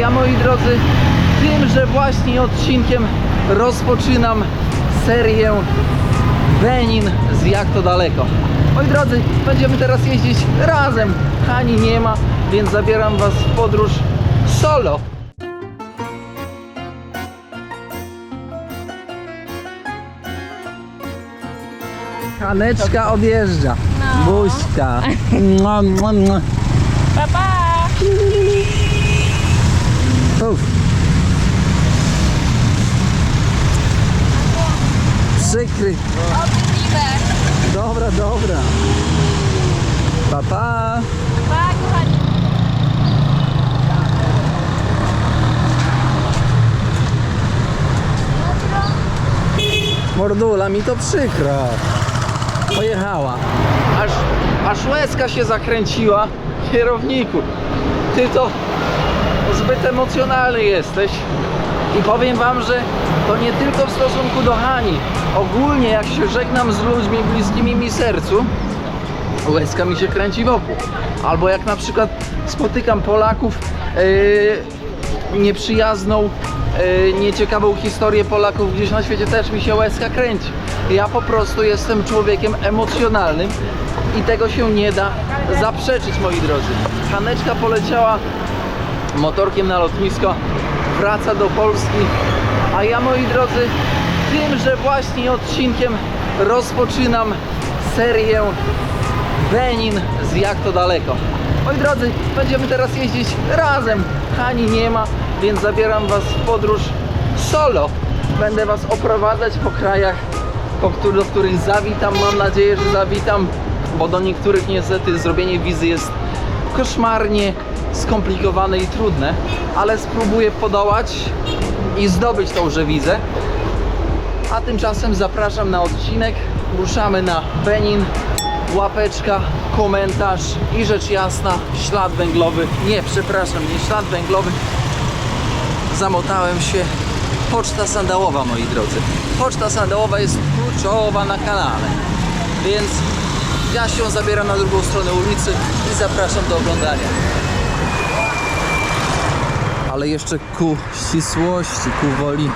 ja moi drodzy, tym, że właśnie odcinkiem rozpoczynam serię Benin z Jak to daleko. Moi drodzy, będziemy teraz jeździć razem. Hani nie ma, więc zabieram Was w podróż solo. Haneczka odjeżdża. No. Buźka. Pa, pa! Przykry. Obrzydliwe! Dobra, dobra. Pa, pa. Pa, kochani! Mordula, mi to przykro. Pojechała. Aż, aż łezka się zakręciła. Kierowniku, ty to zbyt emocjonalny jesteś. I powiem wam, że to nie tylko w stosunku do Hani. Ogólnie jak się żegnam z ludźmi bliskimi mi sercu, łezka mi się kręci wokół. Albo jak na przykład spotykam Polaków, yy, nieprzyjazną, yy, nieciekawą historię Polaków gdzieś na świecie, też mi się łezka kręci. Ja po prostu jestem człowiekiem emocjonalnym i tego się nie da zaprzeczyć, moi drodzy. Haneczka poleciała motorkiem na lotnisko, wraca do Polski, a ja, moi drodzy, tym, że właśnie odcinkiem rozpoczynam serię Benin z Jak to daleko. Moi drodzy, będziemy teraz jeździć razem. Hani nie ma, więc zabieram Was w podróż solo. Będę Was oprowadzać po krajach, po do których zawitam. Mam nadzieję, że zawitam, bo do niektórych niestety zrobienie wizy jest koszmarnie skomplikowane i trudne, ale spróbuję podołać i zdobyć tąże wizę. A tymczasem zapraszam na odcinek. Ruszamy na Benin. Łapeczka, komentarz i rzecz jasna, ślad węglowy. Nie, przepraszam, nie ślad węglowy. Zamotałem się. Poczta sandałowa, moi drodzy. Poczta sandałowa jest kluczowa na kanale. Więc ja się zabieram na drugą stronę ulicy i zapraszam do oglądania. Ale jeszcze ku ścisłości, ku woli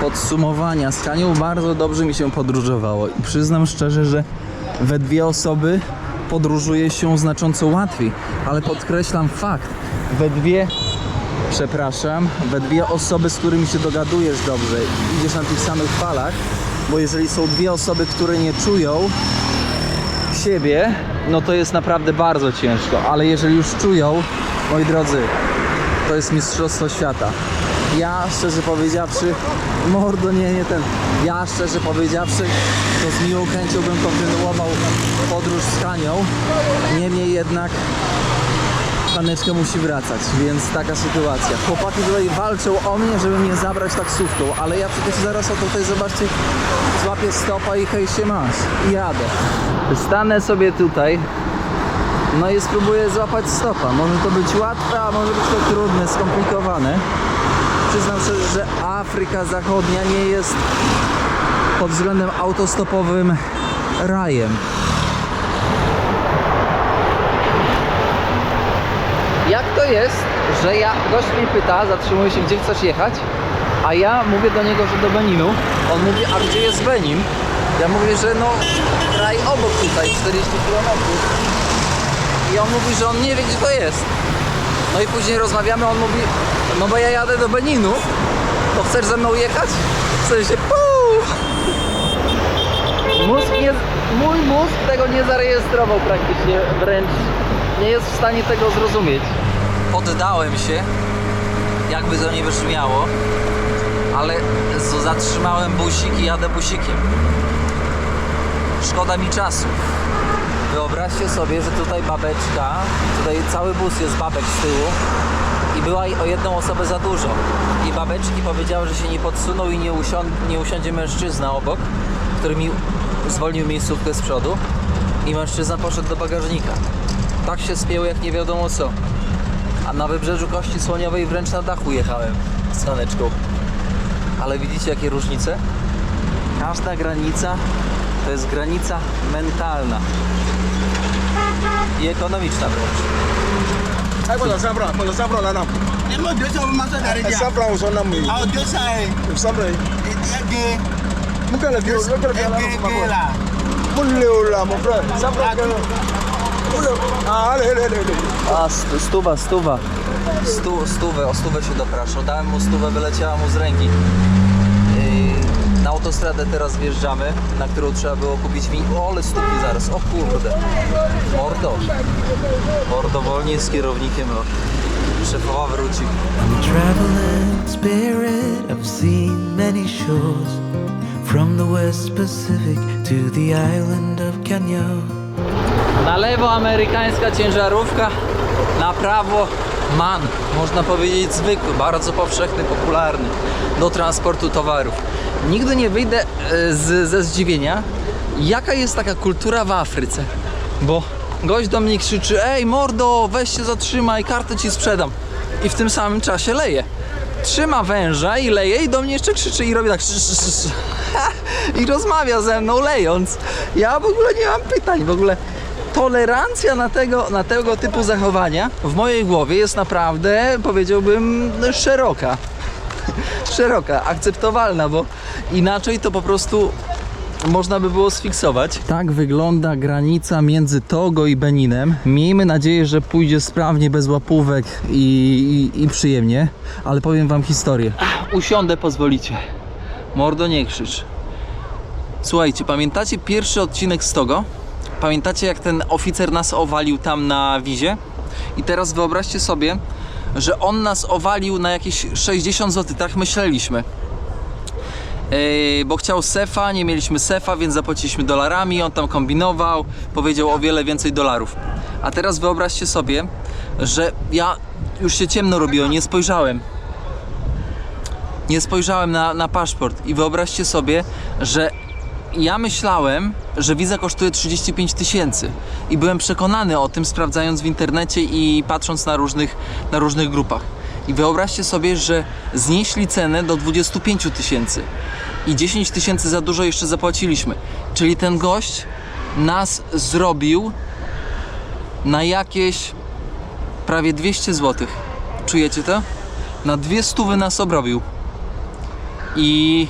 podsumowania. Z Hanią bardzo dobrze mi się podróżowało i przyznam szczerze, że we dwie osoby podróżuje się znacząco łatwiej, ale podkreślam fakt, we dwie, przepraszam, we dwie osoby, z którymi się dogadujesz dobrze, idziesz na tych samych falach, bo jeżeli są dwie osoby, które nie czują siebie, no to jest naprawdę bardzo ciężko, ale jeżeli już czują, moi drodzy, to jest mistrzostwo świata. Ja szczerze powiedziawszy, mordo nie, nie ten, ja szczerze powiedziawszy, to z miłą chęcią bym kontynuował podróż z Hanią, niemniej jednak Haneczka musi wracać, więc taka sytuacja. Chłopaki tutaj walczą o mnie, żeby mnie zabrać taksówką, ale ja przecież zaraz o tutaj, zobaczcie, złapię stopa i hej się masz. I jadę. Stanę sobie tutaj, no i spróbuję złapać stopa. Może to być łatwe, a może być to trudne, skomplikowane. Przyznam szczerze, że Afryka Zachodnia nie jest pod względem autostopowym rajem. Jak to jest, że ja, gość mnie pyta, zatrzymuje się, gdzie chcesz jechać, a ja mówię do niego, że do Beninu. On mówi, a gdzie jest Benin? Ja mówię, że no kraj obok tutaj, 40 km. I on mówi, że on nie wie, gdzie to jest. No i później rozmawiamy, on mówi, no bo ja jadę do Beninu, to chcesz ze mną jechać? W sensie, puu! Mózg nie, mój mózg tego nie zarejestrował praktycznie, wręcz nie jest w stanie tego zrozumieć. Poddałem się, jakby to nie brzmiało, ale zatrzymałem busik i jadę busikiem. Szkoda mi czasu. Wyobraźcie sobie, że tutaj babeczka, tutaj cały bus jest babek z tyłu i była o jedną osobę za dużo. I babeczki powiedziały, że się nie podsuną i nie, usią- nie usiądzie mężczyzna obok, który mi zwolnił miejscówkę z przodu i mężczyzna poszedł do bagażnika. Tak się spięło jak nie wiadomo co. A na wybrzeżu Kości Słoniowej wręcz na dachu jechałem z Haneczką. Ale widzicie jakie różnice? Każda granica to jest granica mentalna i ekonomiczna wręcz. Ay, cuando se abra, cuando se abra la lámpara. Ni mo deux cents ma so dari dia. Sabra o sɔnna mun ye? Aw deux cents ye. Sabra ye. Ege. Mun kɛlɛ bi o ne kɛlɛ bi ala Ege ka kuma ege fɔ. la. Mun le o la mon frère. Sabra kɛlɛ. Mun le. Ah ale ele ele ele. A, st- stuwa, stuwa. Stu, stówę, o stówę się dopraszał. Dałem mu stówę, wyleciała mu z ręki. Na autostradę teraz wjeżdżamy, na którą trzeba było kupić win. O, ale stuknie zaraz, o kurde. Mordo. Mordo wolniej z kierownikiem, no. Szefowa wróci. I'm a traveling spirit. I've seen many shores, from the West Pacific to the island of Kenya. Na lewo amerykańska ciężarówka, na prawo MAN, można powiedzieć zwykły, bardzo powszechny, popularny do transportu towarów. Nigdy nie wyjdę e, z, ze zdziwienia, jaka jest taka kultura w Afryce, bo gość do mnie krzyczy, ej mordo, weź się zatrzymaj, kartę ci sprzedam i w tym samym czasie leje. Trzyma węża i leje i do mnie jeszcze krzyczy i robi tak i rozmawia ze mną lejąc. Ja w ogóle nie mam pytań, w ogóle tolerancja na tego, na tego typu zachowania w mojej głowie jest naprawdę, powiedziałbym, szeroka. Szeroka, akceptowalna, bo inaczej to po prostu można by było sfiksować. Tak wygląda granica między Togo i Beninem. Miejmy nadzieję, że pójdzie sprawnie, bez łapówek i, i, i przyjemnie, ale powiem wam historię. Usiądę, pozwolicie. Mordo, nie krzycz. Słuchajcie, pamiętacie pierwszy odcinek z Togo? Pamiętacie jak ten oficer nas owalił tam na wizie? I teraz wyobraźcie sobie, że on nas owalił na jakieś 60 zł, tak myśleliśmy. Yy, bo chciał sefa, nie mieliśmy sefa, więc zapłaciliśmy dolarami, on tam kombinował, powiedział o wiele więcej dolarów. A teraz wyobraźcie sobie, że ja już się ciemno robiło, nie spojrzałem. Nie spojrzałem na, na paszport i wyobraźcie sobie, że ja myślałem, że wiza kosztuje 35 tysięcy i byłem przekonany o tym, sprawdzając w internecie i patrząc na różnych, na różnych grupach. I wyobraźcie sobie, że znieśli cenę do 25 tysięcy i 10 tysięcy za dużo jeszcze zapłaciliśmy. Czyli ten gość nas zrobił na jakieś prawie 200 zł. Czujecie to? Na dwie stówy nas obrobił. I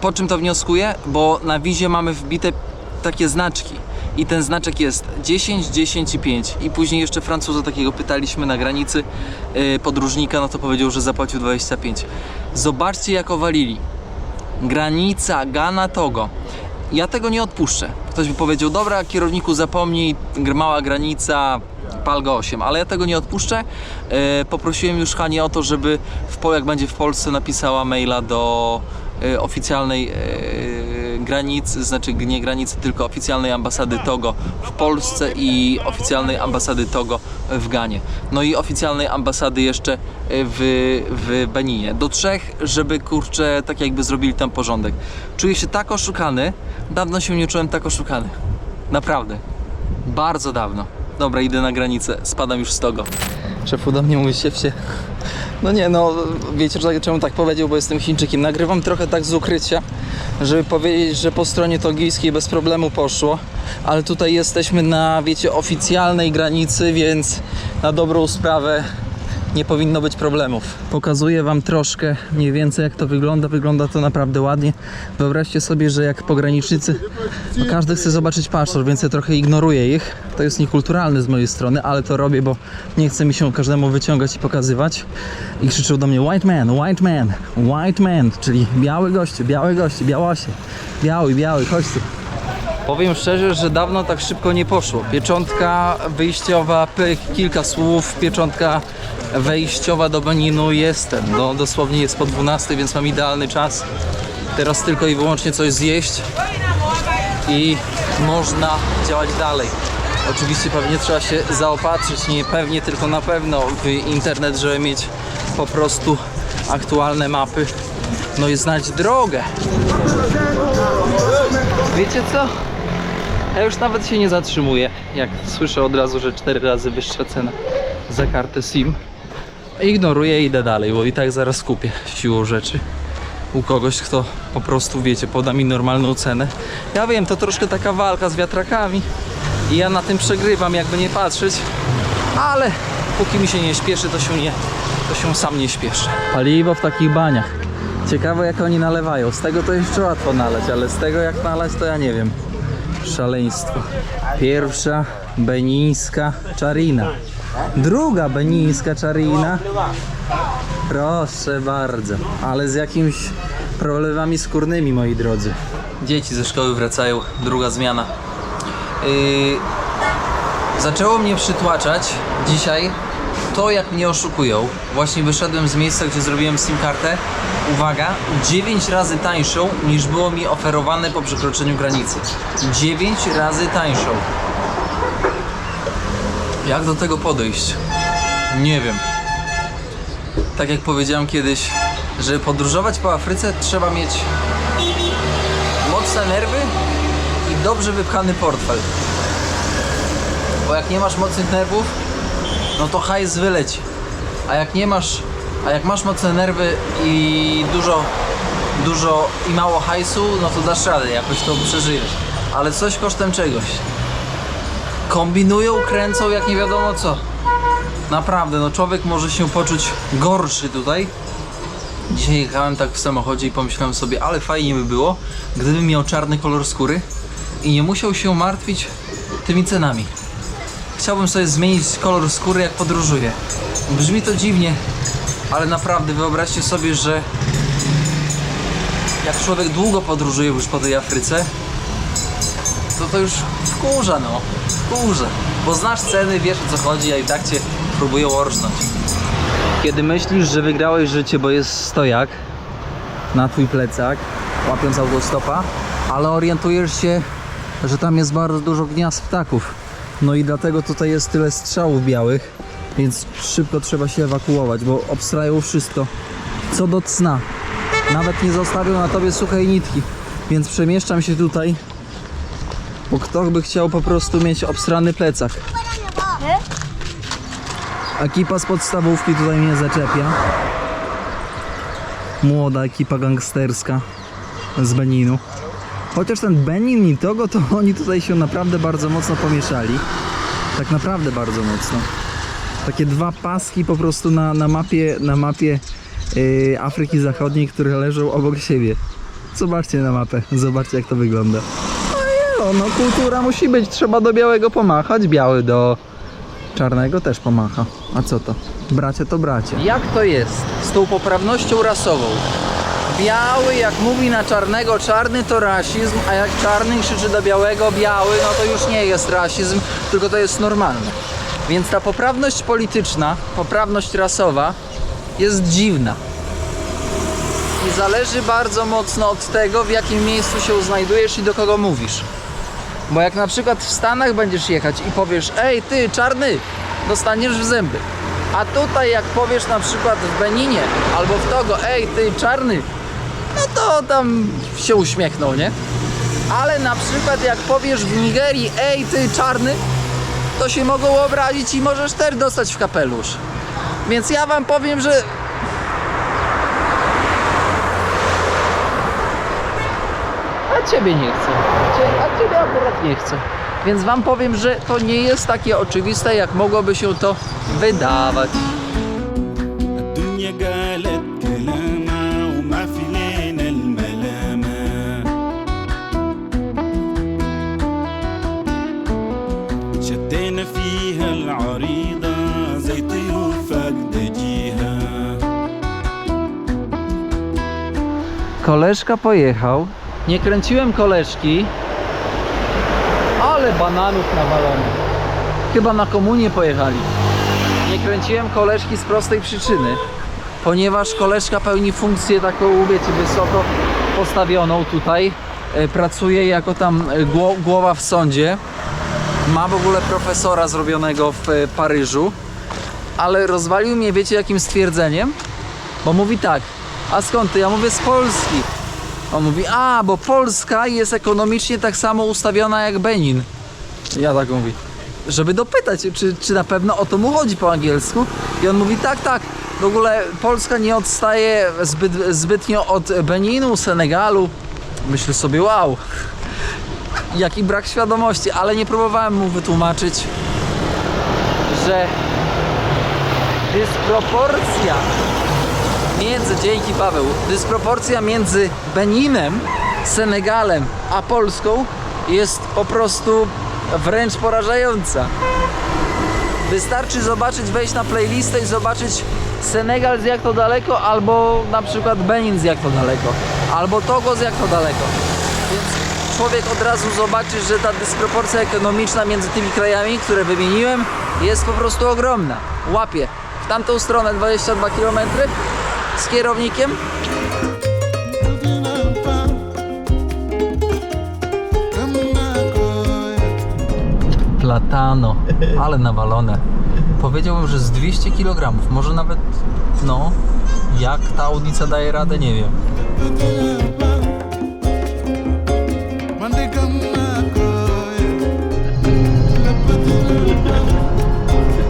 po czym to wnioskuję? Bo na wizie mamy wbite takie znaczki. I ten znaczek jest 10, 10 i 5. I później jeszcze Francuza takiego pytaliśmy na granicy yy, podróżnika, no to powiedział, że zapłacił 25. Zobaczcie jak owalili. Granica Ghana-Togo. Ja tego nie odpuszczę. Ktoś by powiedział, dobra, kierowniku zapomnij, mała granica, pal go 8, ale ja tego nie odpuszczę. E, poprosiłem już Hanię o to, żeby w, jak będzie w Polsce napisała maila do oficjalnej e, granicy, znaczy nie granicy, tylko oficjalnej ambasady Togo w Polsce i oficjalnej ambasady Togo w Ganie. No i oficjalnej ambasady jeszcze e, w, w Beninie. Do trzech, żeby kurczę, tak jakby zrobili tam porządek. Czuję się tak oszukany, dawno się nie czułem tak oszukany. Naprawdę. Bardzo dawno. Dobra, idę na granicę, spadam już z Togo. Szefu do mnie mówi się wsie. No nie, no wiecie czemu tak powiedział, bo jestem Chińczykiem. Nagrywam trochę tak z ukrycia, żeby powiedzieć, że po stronie togijskiej bez problemu poszło, ale tutaj jesteśmy na, wiecie, oficjalnej granicy, więc na dobrą sprawę nie powinno być problemów. Pokazuję Wam troszkę mniej więcej jak to wygląda. Wygląda to naprawdę ładnie. Wyobraźcie sobie, że jak pogranicznicy, no każdy chce zobaczyć paszport, więc ja trochę ignoruję ich. To jest niekulturalne z mojej strony, ale to robię, bo nie chce mi się każdemu wyciągać i pokazywać. I krzyczą do mnie white man, white man, white man, czyli biały goście, biały goście, białosie, biały, biały, chodź tu. Powiem szczerze, że dawno tak szybko nie poszło. Pieczątka wyjściowa, pyk, kilka słów, pieczątka wejściowa do Beninu jestem. No, dosłownie jest po 12, więc mam idealny czas. Teraz tylko i wyłącznie coś zjeść i można działać dalej. Oczywiście pewnie trzeba się zaopatrzyć, nie pewnie, tylko na pewno w internet, żeby mieć po prostu aktualne mapy, no i znać drogę. Wiecie co? Ja już nawet się nie zatrzymuję, jak słyszę od razu, że 4 razy wyższa cena za kartę SIM. Ignoruję i idę dalej, bo i tak zaraz kupię siłą rzeczy u kogoś, kto po prostu, wiecie, poda mi normalną cenę. Ja wiem, to troszkę taka walka z wiatrakami i ja na tym przegrywam, jakby nie patrzeć, ale póki mi się nie śpieszy, to się nie, to się sam nie śpieszy. Paliwo w takich baniach. Ciekawe jak oni nalewają. Z tego to jeszcze łatwo nalać, ale z tego jak nalać to ja nie wiem. Szaleństwo. Pierwsza benińska czarina. Druga benińska czarina. Proszę bardzo. Ale z jakimiś problemami skórnymi, moi drodzy. Dzieci ze szkoły wracają. Druga zmiana. Yy, zaczęło mnie przytłaczać dzisiaj to, jak mnie oszukują. Właśnie wyszedłem z miejsca, gdzie zrobiłem SIM kartę. Uwaga, 9 razy tańszą niż było mi oferowane po przekroczeniu granicy. 9 razy tańszą. Jak do tego podejść? Nie wiem. Tak jak powiedziałem kiedyś, żeby podróżować po Afryce trzeba mieć mocne nerwy i dobrze wypchany portfel. Bo jak nie masz mocnych nerwów, no to hajs wyleci. A jak nie masz, a jak masz mocne nerwy i dużo, dużo i mało hajsu, no to dasz radę, jakoś to przeżyjesz. Ale coś kosztem czegoś. Kombinują, kręcą jak nie wiadomo co. Naprawdę, no człowiek może się poczuć gorszy tutaj. Dzisiaj jechałem tak w samochodzie i pomyślałem sobie, ale fajnie by było, gdybym miał czarny kolor skóry i nie musiał się martwić tymi cenami. Chciałbym sobie zmienić kolor skóry jak podróżuję. Brzmi to dziwnie, ale naprawdę wyobraźcie sobie, że jak człowiek długo podróżuje już po tej Afryce, to to już wkurza no, wkurza. Bo znasz ceny, wiesz o co chodzi, a i tak cię próbują orżnąć. Kiedy myślisz, że wygrałeś życie, bo jest stojak na twój plecak, łapiąc autostopa, ale orientujesz się, że tam jest bardzo dużo gniazd ptaków. No i dlatego tutaj jest tyle strzałów białych, więc szybko trzeba się ewakuować, bo obstrają wszystko. Co do cna. Nawet nie zostawią na tobie suchej nitki. Więc przemieszczam się tutaj, bo kto by chciał po prostu mieć obstrany plecak. Ekipa z podstawówki tutaj mnie zaczepia. Młoda ekipa gangsterska z Beninu. Chociaż ten Benin i Togo, to oni tutaj się naprawdę bardzo mocno pomieszali. Tak naprawdę bardzo mocno. Takie dwa paski po prostu na, na mapie, na mapie yy, Afryki Zachodniej, które leżą obok siebie. Zobaczcie na mapę, zobaczcie jak to wygląda. No no, no kultura musi być, trzeba do białego pomachać, biały do czarnego też pomacha. A co to? Bracie to bracie. Jak to jest z tą poprawnością rasową? Biały jak mówi na czarnego czarny to rasizm, a jak czarny krzyczy do białego biały, no to już nie jest rasizm, tylko to jest normalne. Więc ta poprawność polityczna, poprawność rasowa jest dziwna. I zależy bardzo mocno od tego, w jakim miejscu się znajdujesz i do kogo mówisz. Bo jak na przykład w Stanach będziesz jechać i powiesz, ej ty czarny, dostaniesz w zęby. A tutaj jak powiesz na przykład w Beninie albo w Togo, ej ty czarny, no tam się uśmiechną, nie? Ale na przykład jak powiesz w Nigerii, ej ty czarny, to się mogą obrazić i możesz też dostać w kapelusz. Więc ja wam powiem, że A ciebie nie chcę. A ciebie akurat nie chcę. Więc wam powiem, że to nie jest takie oczywiste, jak mogłoby się to wydawać. Koleżka pojechał. Nie kręciłem koleżki, ale bananów nawalono. Chyba na komunię pojechali. Nie kręciłem koleżki z prostej przyczyny, ponieważ koleżka pełni funkcję taką, wiecie, wysoko postawioną tutaj. E, Pracuje jako tam e, gło- głowa w sądzie. Ma w ogóle profesora zrobionego w e, Paryżu. Ale rozwalił mnie, wiecie, jakim stwierdzeniem? Bo mówi tak, a skąd ty? Ja mówię z Polski. On mówi, a, bo Polska jest ekonomicznie tak samo ustawiona jak Benin. Ja tak mówi. Żeby dopytać, czy, czy na pewno o to mu chodzi po angielsku. I on mówi, tak, tak, w ogóle Polska nie odstaje zbyt, zbytnio od Beninu, Senegalu. Myślę sobie, wow, jaki brak świadomości, ale nie próbowałem mu wytłumaczyć, że dysproporcja między, dzięki Paweł, dysproporcja między Beninem, Senegalem a Polską jest po prostu wręcz porażająca. Wystarczy zobaczyć, wejść na playlistę i zobaczyć Senegal z jak to daleko, albo na przykład Benin z jak to daleko, albo Togo z jak to daleko. Więc człowiek od razu zobaczy, że ta dysproporcja ekonomiczna między tymi krajami, które wymieniłem, jest po prostu ogromna. Łapie w tamtą stronę 22 km z kierownikiem, Platano, ale nawalone. Powiedziałbym, że z 200 kg, może nawet, no, jak ta audica daje radę, nie wiem.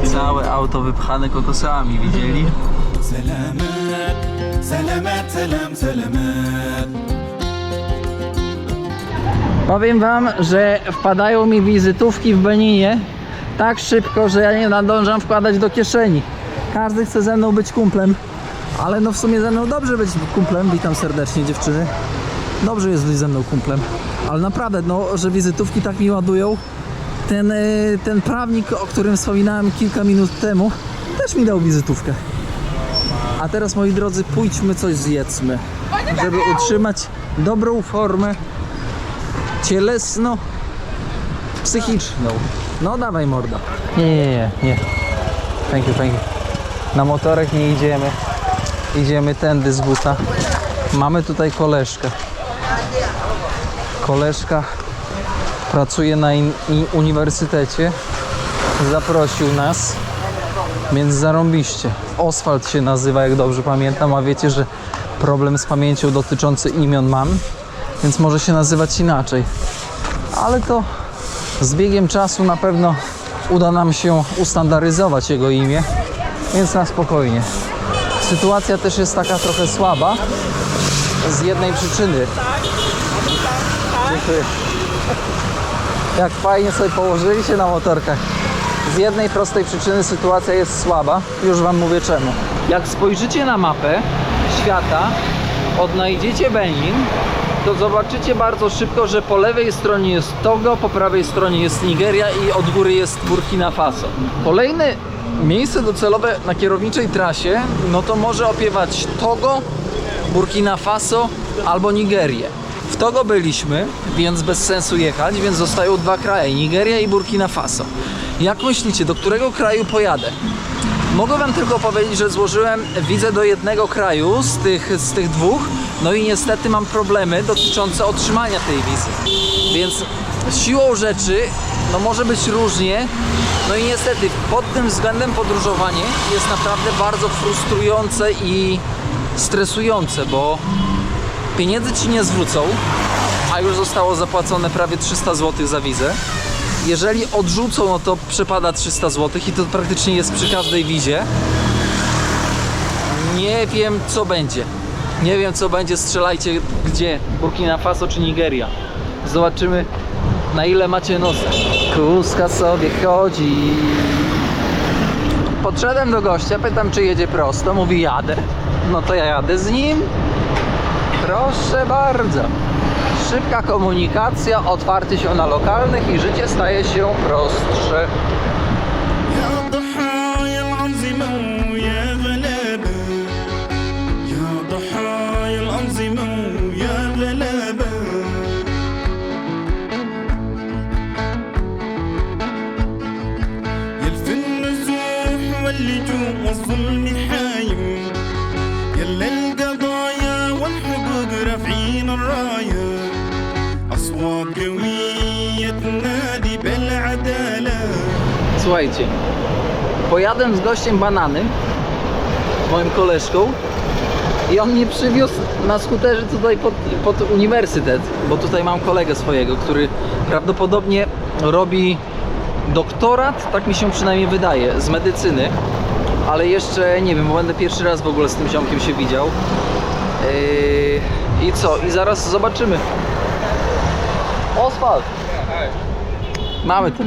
Całe auto wypchane kokosami, widzieli? Selamet, selam, selamet. Powiem wam, że wpadają mi wizytówki w Beninie tak szybko, że ja nie nadążam wkładać do kieszeni. Każdy chce ze mną być kumplem, ale no w sumie ze mną dobrze być kumplem. Witam serdecznie dziewczyny. Dobrze jest być ze mną kumplem, ale naprawdę, no, że wizytówki tak mi ładują. Ten, e, ten prawnik, o którym wspominałem kilka minut temu, też mi dał wizytówkę. A teraz, moi drodzy, pójdźmy coś zjedzmy, żeby utrzymać dobrą formę cielesno psychiczną. No dawaj morda. Nie, nie, nie, nie. Thank you, thank you. Na motorek nie idziemy. Idziemy tędy z buta. Mamy tutaj koleżkę. Koleżka pracuje na uniwersytecie. Zaprosił nas. Więc zarąbiście. Oswald się nazywa, jak dobrze pamiętam, a wiecie, że problem z pamięcią dotyczący imion mam, więc może się nazywać inaczej. Ale to z biegiem czasu na pewno uda nam się ustandaryzować jego imię, więc na spokojnie. Sytuacja też jest taka trochę słaba z jednej przyczyny. Dziękuję. Jak fajnie sobie położyli się na motorkach. Z jednej prostej przyczyny sytuacja jest słaba. Już Wam mówię czemu. Jak spojrzycie na mapę świata, odnajdziecie Benin, to zobaczycie bardzo szybko, że po lewej stronie jest Togo, po prawej stronie jest Nigeria i od góry jest Burkina Faso. Kolejne miejsce docelowe na kierowniczej trasie, no to może opiewać Togo, Burkina Faso albo Nigerię. Togo byliśmy, więc bez sensu jechać, więc zostają dwa kraje, Nigeria i Burkina Faso. Jak myślicie, do którego kraju pojadę? Mogę wam tylko powiedzieć, że złożyłem wizę do jednego kraju z tych, z tych dwóch, no i niestety mam problemy dotyczące otrzymania tej wizy. Więc siłą rzeczy, no może być różnie, no i niestety pod tym względem podróżowanie jest naprawdę bardzo frustrujące i stresujące, bo pieniędzy ci nie zwrócą, a już zostało zapłacone prawie 300 zł za wizę. Jeżeli odrzucą, no to przepada 300 zł i to praktycznie jest przy każdej wizie. Nie wiem co będzie. Nie wiem co będzie, strzelajcie gdzie, Burkina Faso czy Nigeria. Zobaczymy na ile macie nosek. Kuska sobie chodzi. Podszedłem do gościa, pytam czy jedzie prosto, mówi jadę. No to ja jadę z nim. Proszę bardzo. Szybka komunikacja, otwarcie się na lokalnych i życie staje się prostsze. يا ضحايا الأنظمة Słuchajcie, pojadę z gościem banany, moim koleżką i on mnie przywiózł na skuterze tutaj pod, pod uniwersytet, bo tutaj mam kolegę swojego, który prawdopodobnie robi doktorat, tak mi się przynajmniej wydaje, z medycyny, ale jeszcze nie wiem, bo będę pierwszy raz w ogóle z tym ziomkiem się widział. Yy, I co? I zaraz zobaczymy. Oswald! Mamy to.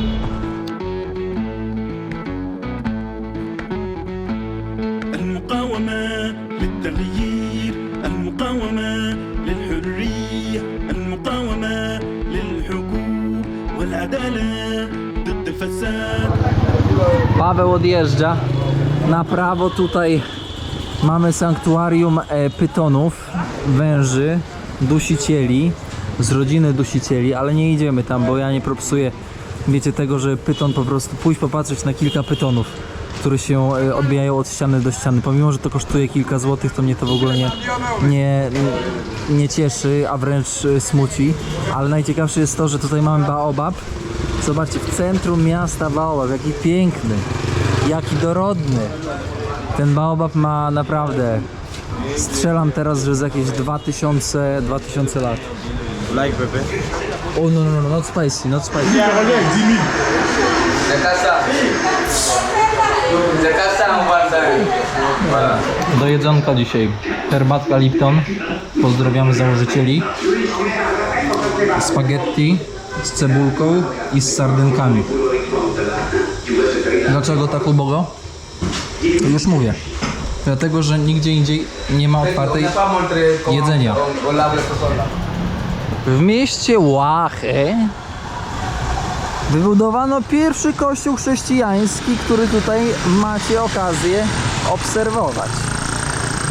Paweł odjeżdża. Na prawo tutaj mamy sanktuarium e, pytonów, węży, dusicieli, z rodziny dusicieli, ale nie idziemy tam, bo ja nie propsuję, wiecie tego, że pyton po prostu pójść popatrzeć na kilka pytonów, które się e, odbijają od ściany do ściany. Pomimo, że to kosztuje kilka złotych, to mnie to w ogóle nie, nie, nie cieszy, a wręcz e, smuci. Ale najciekawsze jest to, że tutaj mamy baobab, Zobaczcie, w centrum miasta Baobab, jaki piękny, jaki dorodny. Ten Baobab ma naprawdę, strzelam teraz, że z jakieś 2000, 2000 lat. Like, Pepe. O no, no, no, not spicy, not spicy. Do jedzonka dzisiaj herbatka Lipton. Pozdrawiamy założycieli. Spaghetti z cebulką i z sardynkami. Dlaczego tak ubogo? Już mówię. Dlatego, że nigdzie indziej nie ma otwartej jedzenia. W mieście Łachę wybudowano pierwszy kościół chrześcijański, który tutaj macie okazję obserwować.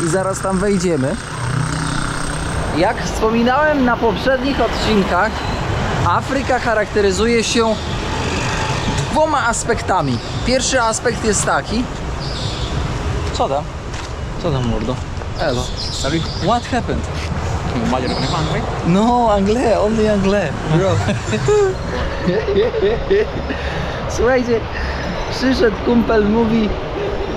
I zaraz tam wejdziemy. Jak wspominałem na poprzednich odcinkach, Afryka charakteryzuje się dwoma aspektami. Pierwszy aspekt jest taki. Co tam? Co tam, mordo? Elo. What happened? No, anglais, only anglais, bro. Słuchajcie, przyszedł kumpel, mówi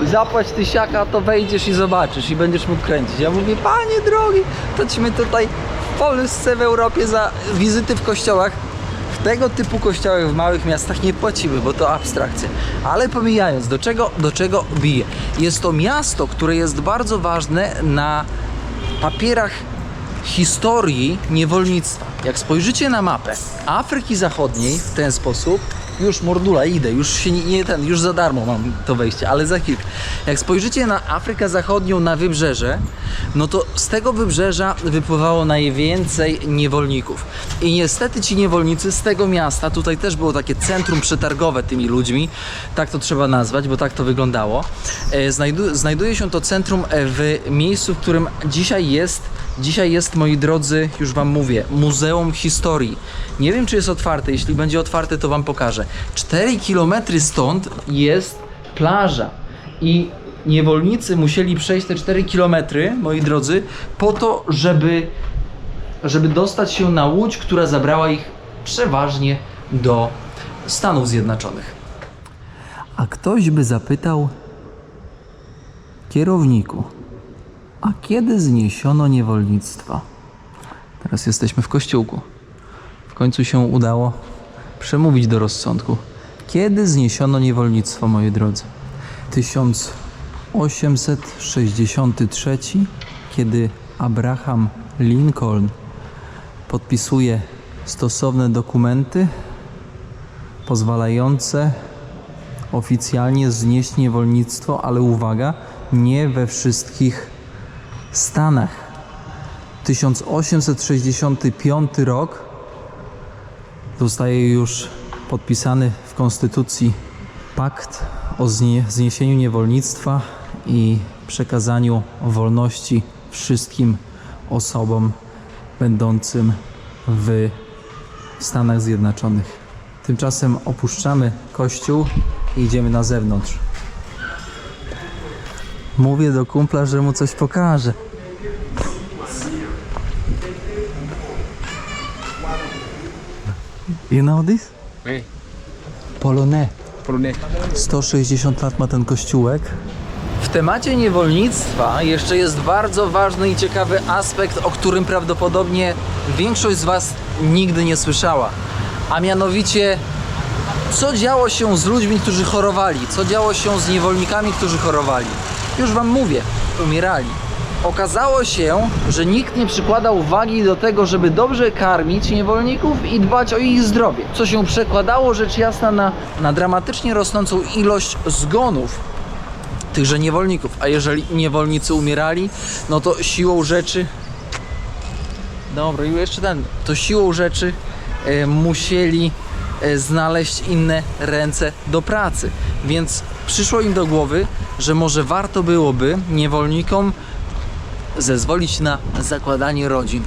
zapłać tysiaka, to wejdziesz i zobaczysz i będziesz mógł kręcić. Ja mówię, panie drogi, to ci my tutaj w Polsce, w Europie za wizyty w kościołach w tego typu kościołach w małych miastach nie płacimy, bo to abstrakcja. Ale pomijając, do czego, do czego bije? Jest to miasto, które jest bardzo ważne na papierach historii niewolnictwa. Jak spojrzycie na mapę Afryki Zachodniej w ten sposób, już mordula idę, już się nie, nie ten, już za darmo mam to wejście, ale za chwilkę. Jak spojrzycie na Afrykę Zachodnią na wybrzeże, no to z tego wybrzeża wypływało najwięcej niewolników. I niestety ci niewolnicy z tego miasta, tutaj też było takie centrum przetargowe tymi ludźmi, tak to trzeba nazwać, bo tak to wyglądało. E, Znajdu, znajduje się to centrum e, w miejscu, w którym dzisiaj jest Dzisiaj jest, moi drodzy, już Wam mówię, Muzeum Historii. Nie wiem, czy jest otwarte. Jeśli będzie otwarte, to Wam pokażę. 4 km stąd jest plaża. I niewolnicy musieli przejść te 4 km, moi drodzy, po to, żeby, żeby dostać się na łódź, która zabrała ich przeważnie do Stanów Zjednoczonych. A ktoś by zapytał, kierowniku, a kiedy zniesiono niewolnictwo? Teraz jesteśmy w kościółku. W końcu się udało przemówić do rozsądku. Kiedy zniesiono niewolnictwo, moi drodzy? 1863, kiedy Abraham Lincoln podpisuje stosowne dokumenty pozwalające oficjalnie znieść niewolnictwo, ale uwaga, nie we wszystkich Stanach. 1865 rok zostaje już podpisany w Konstytucji pakt o znie, zniesieniu niewolnictwa i przekazaniu wolności wszystkim osobom będącym w Stanach Zjednoczonych. Tymczasem opuszczamy kościół i idziemy na zewnątrz. Mówię do kumpla, że mu coś pokażę. You know this? Polonais. 160 lat ma ten kościółek. W temacie niewolnictwa jeszcze jest bardzo ważny i ciekawy aspekt, o którym prawdopodobnie większość z Was nigdy nie słyszała. A mianowicie, co działo się z ludźmi, którzy chorowali? Co działo się z niewolnikami, którzy chorowali? Już Wam mówię, umierali. Okazało się, że nikt nie przykładał uwagi do tego, żeby dobrze karmić niewolników i dbać o ich zdrowie. Co się przekładało rzecz jasna na, na dramatycznie rosnącą ilość zgonów tychże niewolników. A jeżeli niewolnicy umierali, no to siłą rzeczy. Dobra, jeszcze ten. To siłą rzeczy e, musieli e, znaleźć inne ręce do pracy. Więc przyszło im do głowy, że może warto byłoby niewolnikom zezwolić na zakładanie rodzin.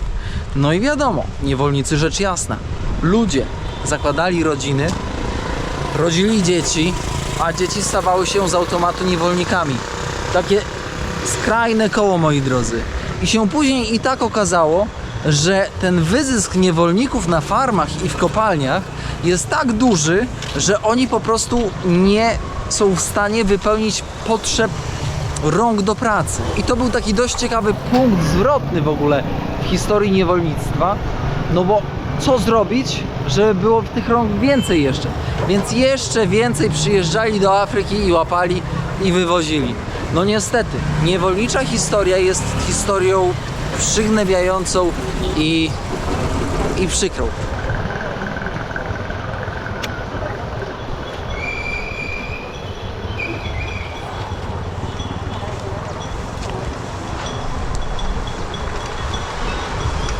No i wiadomo, niewolnicy rzecz jasna. Ludzie zakładali rodziny, rodzili dzieci, a dzieci stawały się z automatu niewolnikami. Takie skrajne koło, moi drodzy. I się później i tak okazało, że ten wyzysk niewolników na farmach i w kopalniach jest tak duży, że oni po prostu nie są w stanie wypełnić potrzeb rąk do pracy. I to był taki dość ciekawy punkt zwrotny w ogóle w historii niewolnictwa. No bo co zrobić, żeby było tych rąk więcej jeszcze? Więc jeszcze więcej przyjeżdżali do Afryki i łapali i wywozili. No niestety, niewolnicza historia jest historią przygnębiającą i, i przykrą.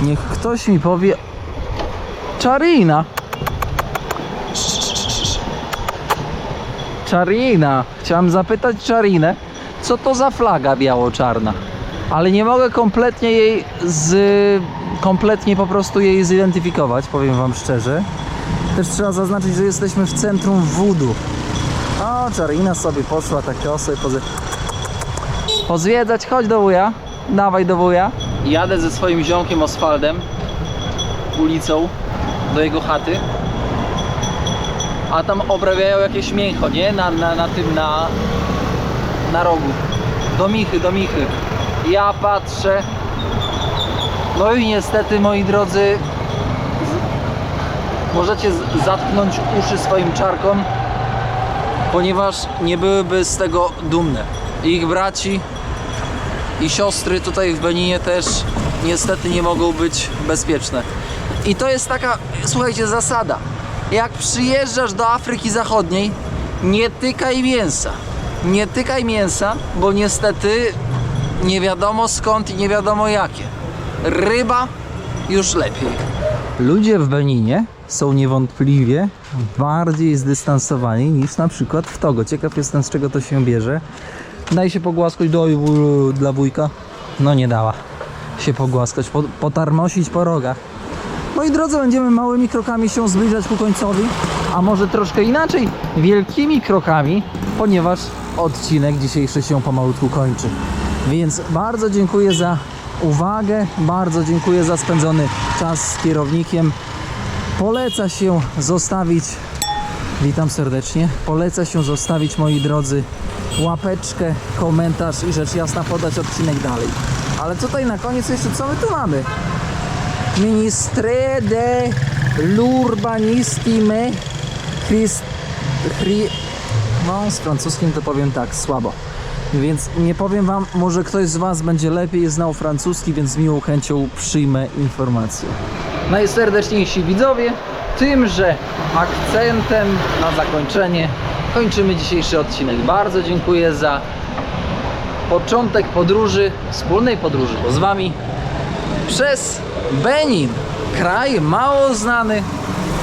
Niech ktoś mi powie. Czarina. Czarina. Chciałem zapytać Czarinę, co to za flaga biało-czarna. Ale nie mogę kompletnie jej z. kompletnie po prostu jej zidentyfikować, powiem wam szczerze. Też trzeba zaznaczyć, że jesteśmy w centrum Wudu. O, Czarina sobie poszła tak sobie pozy... pozwiedzać. Chodź do wuja. Dawaj do wuja. Jadę ze swoim ziomkiem Oswaldem ulicą do jego chaty. A tam obrabiają jakieś mięcho, nie? Na, na, na tym, na, na rogu. Do Michy, do Michy. Ja patrzę. No i niestety, moi drodzy, możecie zatknąć uszy swoim czarkom, ponieważ nie byłyby z tego dumne. Ich braci i siostry tutaj w Beninie też niestety nie mogą być bezpieczne. I to jest taka, słuchajcie, zasada. Jak przyjeżdżasz do Afryki Zachodniej, nie tykaj mięsa. Nie tykaj mięsa, bo niestety nie wiadomo skąd i nie wiadomo jakie. Ryba już lepiej. Ludzie w Beninie są niewątpliwie bardziej zdystansowani niż na przykład w Togo. Ciekaw jestem z czego to się bierze. Daj się pogłaskać do dla wujka. No nie dała się pogłaskać, po, potarmosić po rogach. Moi drodzy, będziemy małymi krokami się zbliżać ku końcowi, a może troszkę inaczej, wielkimi krokami, ponieważ odcinek dzisiejszy się pomalutku kończy. Więc bardzo dziękuję za uwagę, bardzo dziękuję za spędzony czas z kierownikiem. Poleca się zostawić Witam serdecznie. Polecę się zostawić, moi drodzy, łapeczkę, komentarz i rzecz jasna podać odcinek dalej. Ale tutaj na koniec jeszcze co my tu mamy? Ministre de l'urbanistime Christ... Chri... No, z francuskim to powiem tak, słabo. Więc nie powiem wam, może ktoś z was będzie lepiej znał francuski, więc z miłą chęcią przyjmę informację. Najserdeczniejsi widzowie, tymże akcentem na zakończenie kończymy dzisiejszy odcinek. Bardzo dziękuję za początek podróży, wspólnej podróży, z wami przez Benin, kraj mało znany,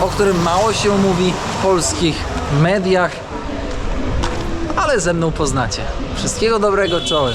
o którym mało się mówi w polskich mediach, ale ze mną poznacie. Wszystkiego dobrego, czołem.